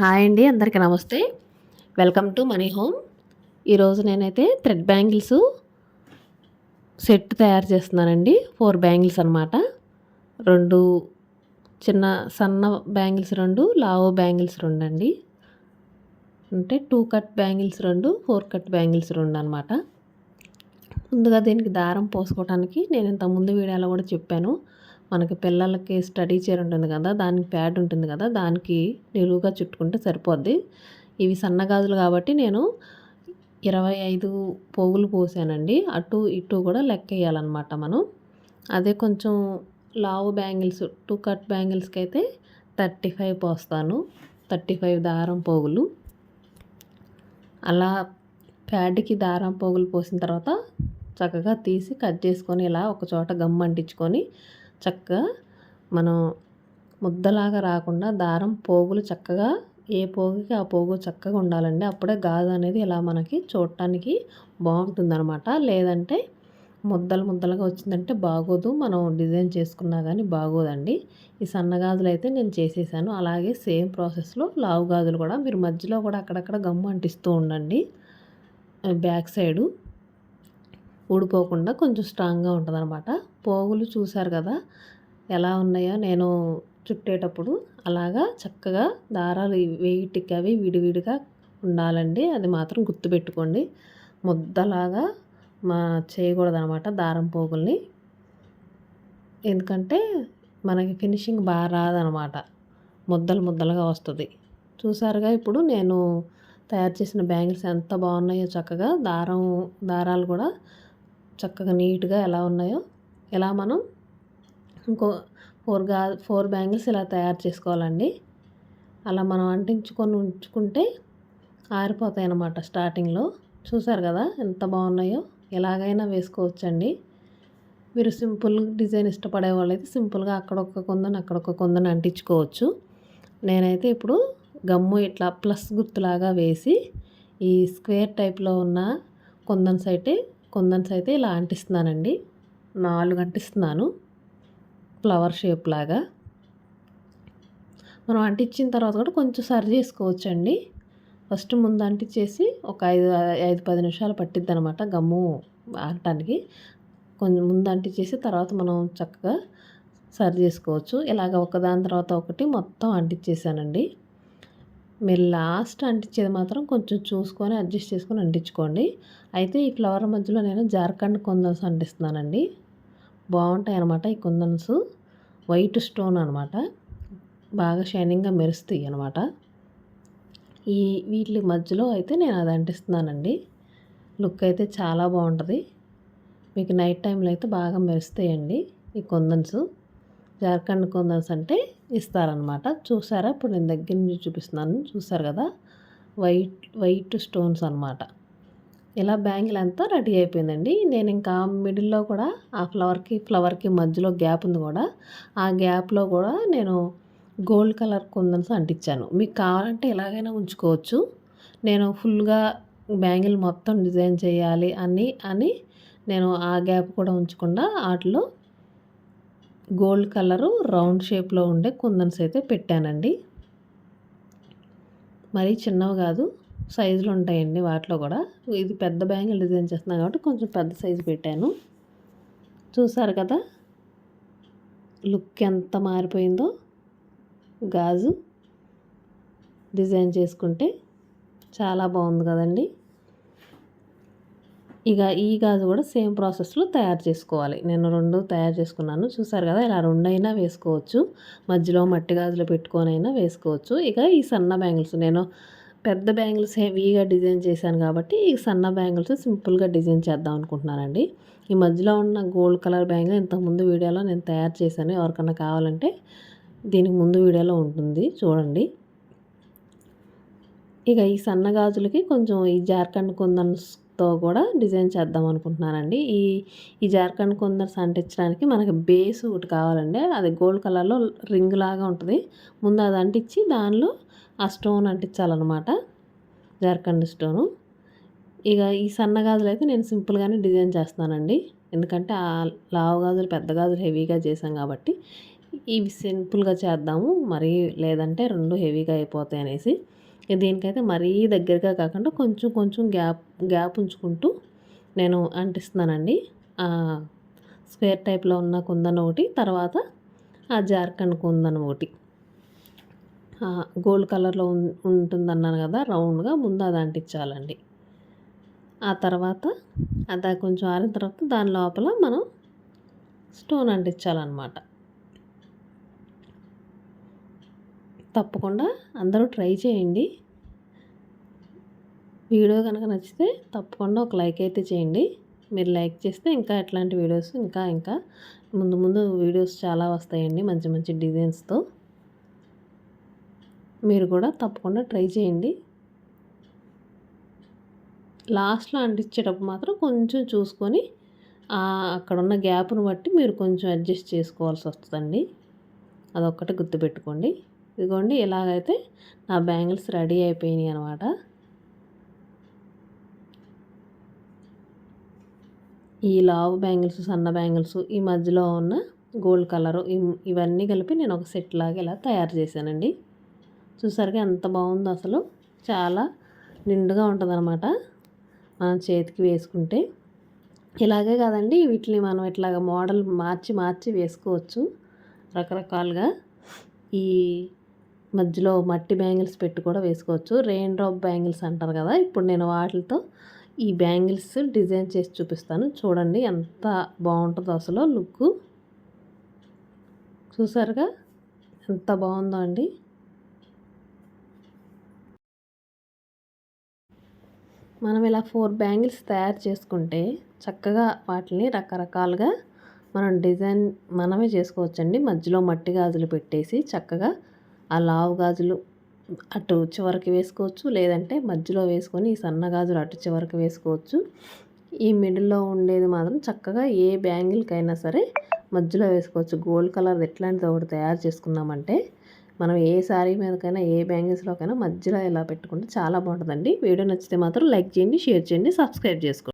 Hi అండి అందరికీ నమస్తే. వెల్కమ్ టు మనీ హోమ్ ఈరోజు నేనైతే థ్రెడ్ బ్యాంగిల్స్ సెట్ తయారు చేస్తున్నానండి. ఫోర్ బ్యాంగిల్స్ అనమాట రెండు చిన్న సన్న బ్యాంగిల్స్ రెండు లావో బ్యాంగిల్స్ రెండు అండి అంటే టూ కట్ బ్యాంగిల్స్ రెండు ఫోర్ కట్ బ్యాంగిల్స్ రెండు అనమాట ముందుగా దీనికి దారం పోసుకోవడానికి నేను ఇంత ముందు వీడియోలో కూడా చెప్పాను. మనకి పిల్లలకి స్టడీ చైర్ ఉంటుంది కదా దానికి ప్యాడ్ ఉంటుంది కదా దానికి నిలువుగా చుట్టుకుంటే సరిపోద్ది. ఇవి సన్నగాజులు కాబట్టి నేను ఇరవై ఐదు పోగులు పోసానండి. అటు ఇటు కూడా లెక్క వేయాలన్నమాట మనం. అదే కొంచెం లావు బ్యాంగిల్స్ టూ కట్ బ్యాంగిల్స్కి అయితే థర్టీ ఫైవ్ పోస్తాను. థర్టీ ఫైవ్ దారం పోగులు. అలా ప్యాడ్కి దారం పోగులు పోసిన తర్వాత చక్కగా తీసి కట్ చేసుకొని ఇలా ఒక చోట గమ్ అంటించుకొని చక్కగా మనం ముద్దలాగా రాకుండా దారం పోగులు చక్కగా ఏ పోగుకి ఆ పోగు చక్కగా ఉండాలండి. అప్పుడే గాజు అనేది ఇలా మనకి చూడటానికి బాగుంటుందన్నమాట. లేదంటే ముద్దలు ముద్దలుగా వచ్చిందంటే బాగోదు. మనం డిజైన్ చేసుకున్నా కానీ బాగోదండి. ఈ సన్న గాజులు అయితే నేను చేసేసాను. అలాగే సేమ్ ప్రాసెస్లో లావు గాజులు కూడా మీరు మధ్యలో కూడా అక్కడక్కడ గమ్ము అంటిస్తూ ఉండండి. బ్యాక్ సైడు ఊడిపోకుండా కొంచెం స్ట్రాంగ్గా ఉంటుంది అనమాట పోగులు చూశారు కదా ఎలా ఉన్నాయో నేను చుట్టేటప్పుడు అలాగా చక్కగా దారాలు వెయిట్కి అవి విడివిడిగా ఉండాలండి. అది మాత్రం గుర్తుపెట్టుకోండి. ముద్దలాగా మా చేయకూడదు అనమాట దారం పోగుల్ని. ఎందుకంటే మనకి ఫినిషింగ్ బాగా రాదనమాట. ముద్దలు ముద్దలుగా వస్తుంది. చూసారుగా ఇప్పుడు నేను తయారు చేసిన బ్యాంగిల్స్ ఎంత బాగున్నాయో చక్కగా దారం దారాలు కూడా చక్కగా నీట్గా ఎలా ఉన్నాయో ఎలా మనం ఇంకో ఫోర్గా ఫోర్ బ్యాంగిల్స్ ఇలా తయారు చేసుకోవాలండి. అలా మనం అంటించుకొని ఉంచుకుంటే ఆరిపోతాయి అన్నమాట స్టార్టింగ్లో. చూసారు కదా ఎంత బాగున్నాయో ఎలాగైనా వేసుకోవచ్చండి. మీరు సింపుల్ డిజైన్ ఇష్టపడే వాళ్ళైతే సింపుల్గా అక్కడొక్క కొందని అక్కడొక్క కొందని అంటించుకోవచ్చు. నేనైతే ఇప్పుడు గమ్ము ఇట్లా ప్లస్ గుర్తులాగా వేసి ఈ స్క్వేర్ టైప్లో ఉన్న కొందన్స్ అయితే కొందన్స్ అయితే ఇలా అంటిస్తున్నానండి. నాలుగు అంటిస్తున్నాను. ఫ్లవర్ షేప్ లాగా. మనం అంటించిన తర్వాత కూడా కొంచెం సరి చేసుకోవచ్చండి. ఫస్ట్ ముందు అంటించేసి ఒక ఐదు ఐదు పది నిమిషాలు పట్టిద్ది అనమాట గమ్ము ఆడటానికి కొంచెం ముందు అంటించేసి తర్వాత మనం చక్కగా సరి చేసుకోవచ్చు. ఇలాగ ఒకదాని తర్వాత ఒకటి మొత్తం అంటించేసానండి. మీరు లాస్ట్ అంటించేది మాత్రం కొంచెం చూసుకొని అడ్జస్ట్ చేసుకొని అంటించుకోండి. అయితే ఈ ఫ్లవర్ మధ్యలో నేను జార్ఖండ్ కొందన్స్ అంటిస్తున్నానండి. బాగుంటాయి అనమాట ఈ కుందన్స్. వైట్ స్టోన్ అనమాట బాగా షైనింగ్గా మెరుస్తాయి అనమాట ఈ వీటి మధ్యలో అయితే నేను అది అంటిస్తున్నానండి. లుక్ అయితే చాలా బాగుంటుంది. మీకు నైట్ టైంలో అయితే బాగా మెరుస్తాయండి ఈ కుందన్స్. జార్ఖండ్ కొందన్స్ అంటే ఇస్తారనమాట. చూసారా? ఇప్పుడు నేను దగ్గర నుంచి చూపిస్తున్నాను. చూసారు కదా? వైట్ వైట్ స్టోన్స్ అనమాట. ఇలా బ్యాంగిల్ అంతా రెడీ అయిపోయిందండి. నేను ఇంకా మిడిల్లో కూడా ఆ ఫ్లవర్కి ఫ్లవర్కి మధ్యలో గ్యాప్ ఉంది కూడా. ఆ గ్యాప్లో కూడా నేను గోల్డ్ కలర్ కుందన్స్ అంటించాను. మీకు కావాలంటే ఎలాగైనా ఉంచుకోవచ్చు. నేను ఫుల్గా బ్యాంగిల్ మొత్తం డిజైన్ చేయాలి అని అని నేను ఆ గ్యాప్ కూడా ఉంచకుండా వాటిలో గోల్డ్ కలరు రౌండ్ షేప్లో ఉండే కుందన్స్ అయితే పెట్టానండి. మరీ చిన్నవి కాదు సైజులు ఉంటాయండి వాటిలో కూడా. ఇది పెద్ద బ్యాంగిల్ డిజైన్ చేస్తున్నాను కాబట్టి కొంచెం పెద్ద సైజు పెట్టాను. చూసారు కదా? లుక్ ఎంత మారిపోయిందో. గాజు డిజైన్ చేసుకుంటే చాలా బాగుంది కదండి. ఇక ఈ గాజు కూడా సేమ్ ప్రాసెస్లో తయారు చేసుకోవాలి. నేను రెండు తయారు చేసుకున్నాను. చూసారు కదా ఇలా రెండైనా వేసుకోవచ్చు. మధ్యలో మట్టి గాజులు పెట్టుకొనైనా వేసుకోవచ్చు. ఇక ఈ సన్న బ్యాంగిల్స్ నేను పెద్ద బ్యాంగిల్స్ హెవీగా డిజైన్ చేశాను కాబట్టి ఈ సన్న బ్యాంగిల్స్ సింపుల్గా డిజైన్ చేద్దాం అనుకుంటున్నానండి. ఈ మధ్యలో ఉన్న గోల్డ్ కలర్ బ్యాంగిల్ ఇంతకుముందు వీడియోలో నేను తయారు చేశాను. ఎవరికన్నా కావాలంటే దీనికి ముందు వీడియోలో ఉంటుంది. చూడండి. ఇక ఈ సన్న గాజులకి కొంచెం ఈ జార్ఖండ్ తో కూడా డిజైన్ చేద్దాం అనుకుంటున్నానండి. ఈ ఈ జార్ఖండ్ కుందన్స్ అంటించడానికి మనకి బేస్ ఒకటి కావాలండి. అది గోల్డ్ కలర్లో రింగ్ లాగా ఉంటుంది. ముందు అది అంటించి దానిలో ఆ స్టోన్ అంటించాలన్నమాట. జార్ఖండ్ స్టోను. ఇక ఈ సన్న గాజులు అయితే నేను సింపుల్గానే డిజైన్ చేస్తున్నానండి. ఎందుకంటే ఆ లావు గాజులు పెద్ద గాజులు హెవీగా చేసాం కాబట్టి ఇవి సింపుల్గా చేద్దాము. మరీ లేదంటే రెండు హెవీగా అయిపోతాయి అనేసి. దీనికైతే మరీ దగ్గరగా కాకుండా కొంచెం కొంచెం గ్యాప్ గ్యాప్ ఉంచుకుంటూ నేను అంటిస్తున్నానండి. స్క్వేర్ టైప్లో ఉన్న కుందన్ ఒకటి తర్వాత ఆ జార్ఖండ్ కుందన్ ఒకటి. గోల్డ్ కలర్లో ఉంటుందన్నాను కదా రౌండ్గా ముందు అది అంటించాలండి. ఆ తర్వాత అది కొంచెం ఆరిన తర్వాత దాని లోపల మనం స్టోన్ అంటించాలన్నమాట. తప్పకుండా అందరూ ట్రై చేయండి. వీడియో కనుక నచ్చితే తప్పకుండా ఒక లైక్ అయితే చేయండి. మీరు లైక్ చేస్తే ఇంకా ఎట్లాంటి వీడియోస్ ఇంకా ఇంకా ముందు ముందు వీడియోస్ చాలా వస్తాయండి మంచి మంచి డిజైన్స్తో. మీరు కూడా తప్పకుండా ట్రై చేయండి. లాస్ట్లో అంటించేటప్పుడు మాత్రం కొంచెం చూసుకొని అక్కడ ఉన్న గ్యాప్ను బట్టి మీరు కొంచెం అడ్జస్ట్ చేసుకోవాల్సి వస్తుందండి. అదొక్కటి గుర్తుపెట్టుకోండి. ఇదిగోండి ఇలాగైతే నా బ్యాంగిల్స్ రెడీ అయిపోయినాయి అనమాట ఈ లావు బ్యాంగిల్స్ సన్న బ్యాంగిల్స్ ఈ మధ్యలో ఉన్న గోల్డ్ కలరు ఇవన్నీ కలిపి నేను ఒక సెట్ లాగా ఇలా తయారు చేశానండి. చూసారుగా ఎంత బాగుందో అసలు. చాలా నిండుగా ఉంటుందన్నమాట మనం చేతికి వేసుకుంటే. ఇలాగే కాదండి వీటిని మనం ఇట్లాగ మోడల్ మార్చి మార్చి వేసుకోవచ్చు. రకరకాలుగా ఈ మధ్యలో మట్టి బ్యాంగిల్స్ పెట్టి కూడా వేసుకోవచ్చు. రెయిన్ డ్రాప్ బ్యాంగిల్స్ అంటారు కదా ఇప్పుడు నేను వాటితో ఈ బ్యాంగిల్స్ డిజైన్ చేసి చూపిస్తాను. చూడండి ఎంత బాగుంటుందో అసలు లుక్. చూసారుగా? ఎంత బాగుందో అండి. మనం ఇలా ఫోర్ బ్యాంగిల్స్ తయారు చేసుకుంటే చక్కగా వాటిని రకరకాలుగా మనం డిజైన్ మనమే చేసుకోవచ్చండి. మధ్యలో మట్టి గాజులు పెట్టేసి చక్కగా ఆ లావు గాజులు అటు చివరికి వేసుకోవచ్చు లేదంటే మధ్యలో వేసుకొని ఈ సన్న గాజులు అటు చివరికి వేసుకోవచ్చు. ఈ మిడిల్లో ఉండేది మాత్రం చక్కగా ఏ బ్యాంగిల్కైనా సరే మధ్యలో వేసుకోవచ్చు. గోల్డ్ కలర్ ఎట్లాంటిది ఒకటి తయారు చేసుకున్నామంటే మనం ఏ శారీ మీదకైనా ఏ బ్యాంగిల్స్లోకైనా మధ్యలో ఇలా పెట్టుకుంటే చాలా బాగుంటుందండి. వీడియో నచ్చితే మాత్రం లైక్ చేయండి షేర్ చేయండి సబ్స్క్రైబ్ చేసుకోండి.